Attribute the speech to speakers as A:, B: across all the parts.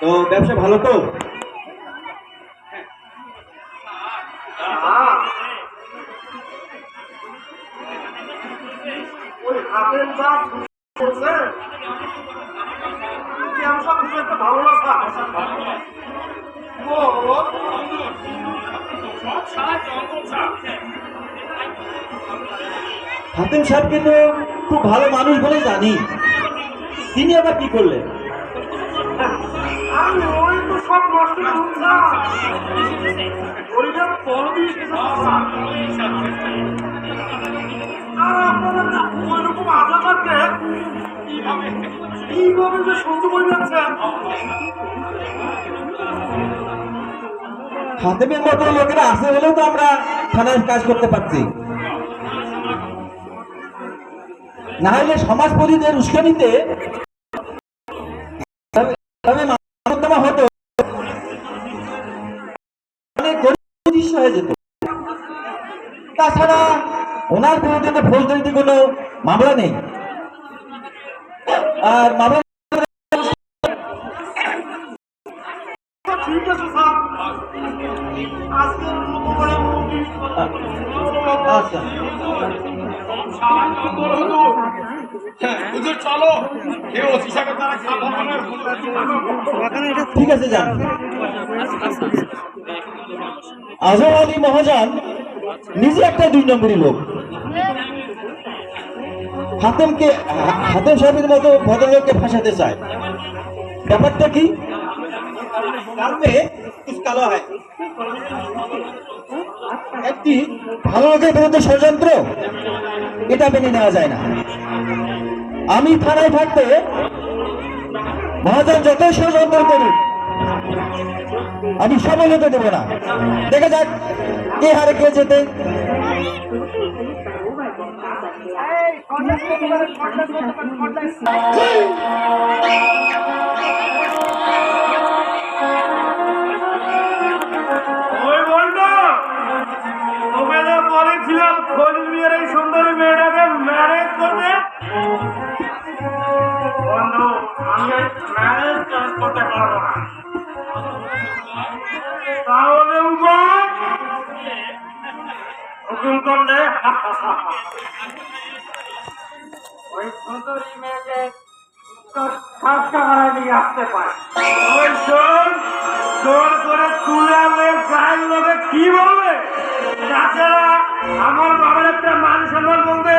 A: তো ব্যবসা ভালো তো?
B: ভালো লাগা ও
A: হাতেম সাহেবকে তো খুব ভালো মানুষ বলে জানি। তিনি আবার কি করলেন?
B: কীভাবে যে সহ্য করে যাচ্ছেন?
A: হাতেমের মতো লোকেরা আছে হলেও তো আমরা থানায় কাজ করতে পারছি। না হলে সমাজপতিদের উস্কানিতে তবে- তবে হতো। অনেক দৃশ্য হয়ে যেত। তাছাড়া ওনার বিরুদ্ধে তো ফৌজদারিতে কোনো মামলা নেই। আর মামলা আচ্ছা। ঠিক আছে যান আজম আলী মহাজন নিজে একটা দুই নম্বরই লোক। হাতেমকে, হাতেম সাহেবের মতো ভদ্রলোককে ফাঁসাতে চায়। ব্যাপারটা কি? কালো হয়। একটি ভালো লোকের বিরুদ্ধে ষড়যন্ত্র? এটা মেনে নেওয়া যায় না। আমি থানায় থাকতে মহাজন যতই ষড়যন্ত্র করুন আমি সময় হতে দেবো না। দেখা যাক কে হারে কে যেতে
B: ওই তাহলে হুকুম করলে ওই সুন্দরী মেয়েকে আমার বাবার একটা মান সম্মান বলবে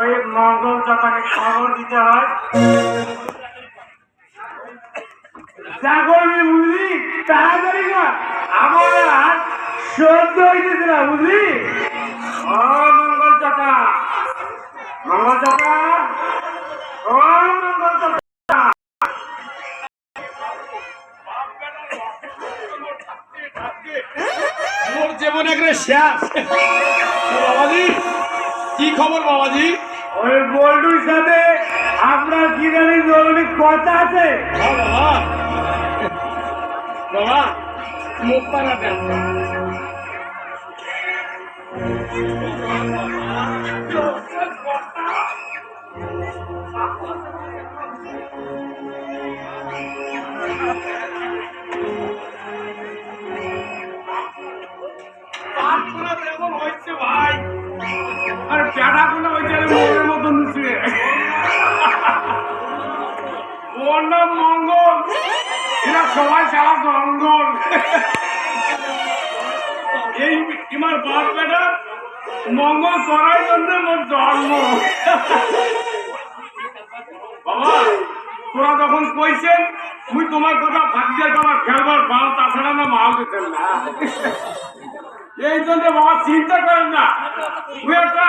B: ওই মঙ্গল চাপাকে খবর দিতে হয় যা করবি বুঝলি তাড়াতাড়ি কর আমার আর সহ্য হইতেছে না বুঝলি? ও মঙ্গল চাপা মঙ্গল চাপা ও মঙ্গল
C: মোর জীবন একরে শেষ। বাবাজি কি খবর বাবাজি?
B: ওই বল্টুর সাথে আপনার কি জানি জরুরি কথা আছে?
C: বাবা। বাবা মুখ পানা দেন। সবাই সারা জঙ্গল। এই তোমার বাপ বেটা মঙ্গল করার জন্য মোর জন্ম। বাবা, তোরা যখন কইছেন, মুই তোমার কথা ভাগ্যের তোমার খেলবার পাও, তাছাড়া না মাল দিতেন না। এই জন্য বাবা চিন্তা করেন না। তুই একটা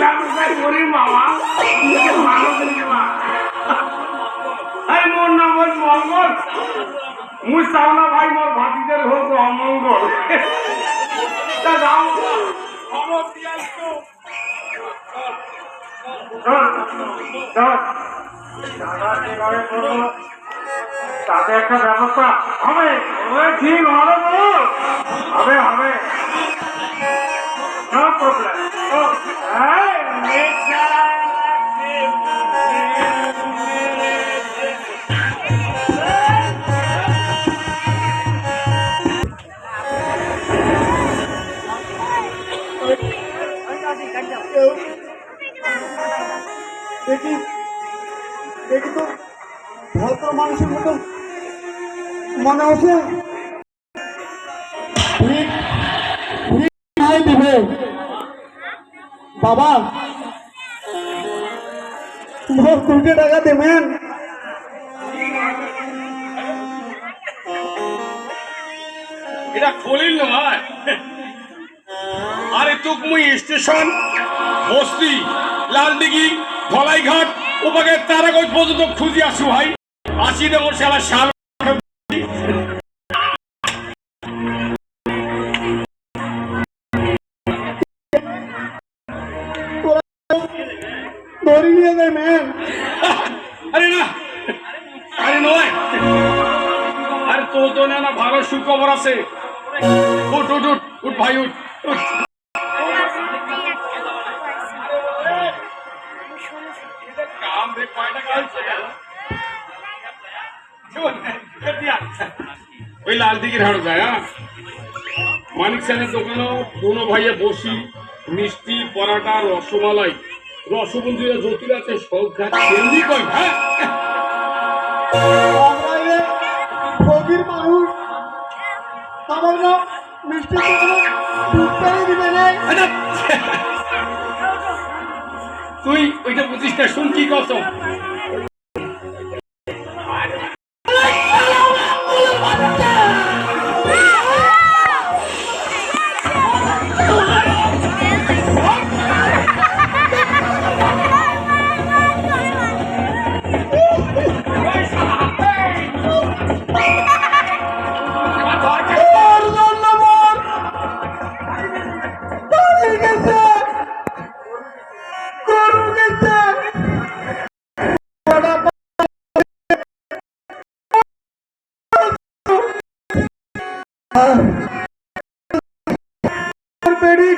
C: ব্যবসায় করি মামা ভালো করি মোর নাম মঙ্গল। মুই চাও না ভাই, মোর ভাতিদের হোক অমঙ্গল।
B: তাতে একটা ব্যবস্থা হবে। ঠিক হবে হবে হবে।
D: দেখি তো ভদ্র মানুষের মতো মনে হচ্ছে। বাবা মোট কোটি টাকা দেবেন?
C: এটা খলিল নয়। আরে তুকমুই স্টেশন, বস্তি লালদিঘি ধলাইঘাট। ওপাকে তারাগঞ্জ পর্যন্ত খুঁজি আসু ভাই। আশি নম্বর সালা সাল আরে না। না ভালো সুখবর আছে। উঠ উঠ উঠ উঠ ভাই উঠ। ওই লাল দিঘির হাড় যায় হ্যাঁ? মানিক সেনের দোকানেও দোনো ভাইয়ে বসি মিষ্টি পরাটা রসমালাই। রসবন্ধুরা জটিল আছে সব কই হ্যাঁ?
D: আমরা মানুষ আমার না মিষ্টি দোকানে দুধ পেয়ে দিবে না।
C: তুই ওইটা বুঝিস না শুন কি কত
D: বেড়ি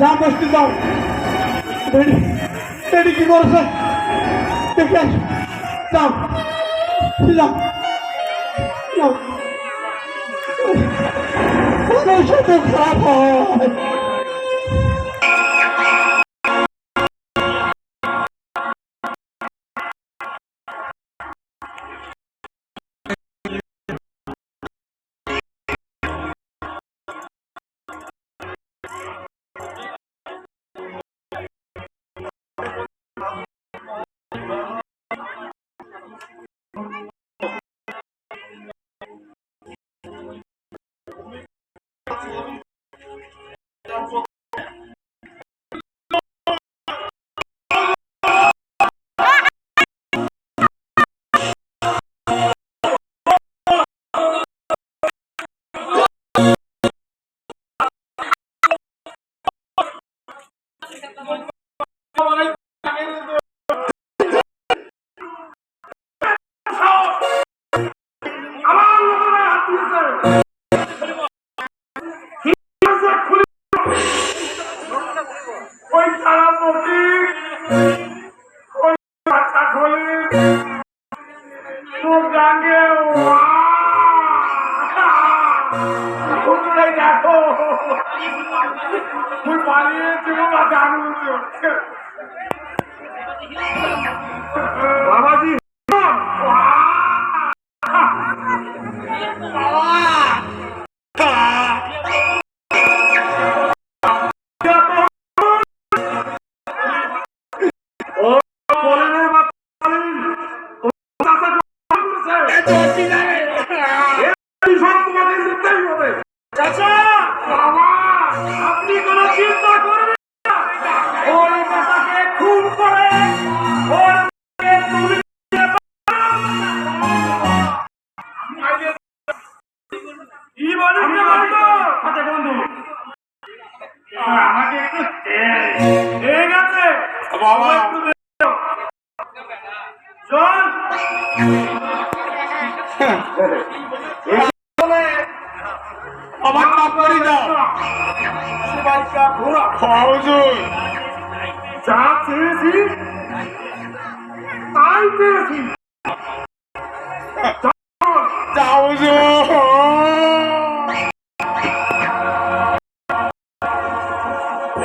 D: যা বসতে বেড়ি বেড়ি কি করছে দেখে। যাও যাও যাও খারাপ হয়
B: মুখ ডাঙ্গে কোথায় দেখো তুই পালিয়ে ছিল বা জানু
C: হুজুর
B: যা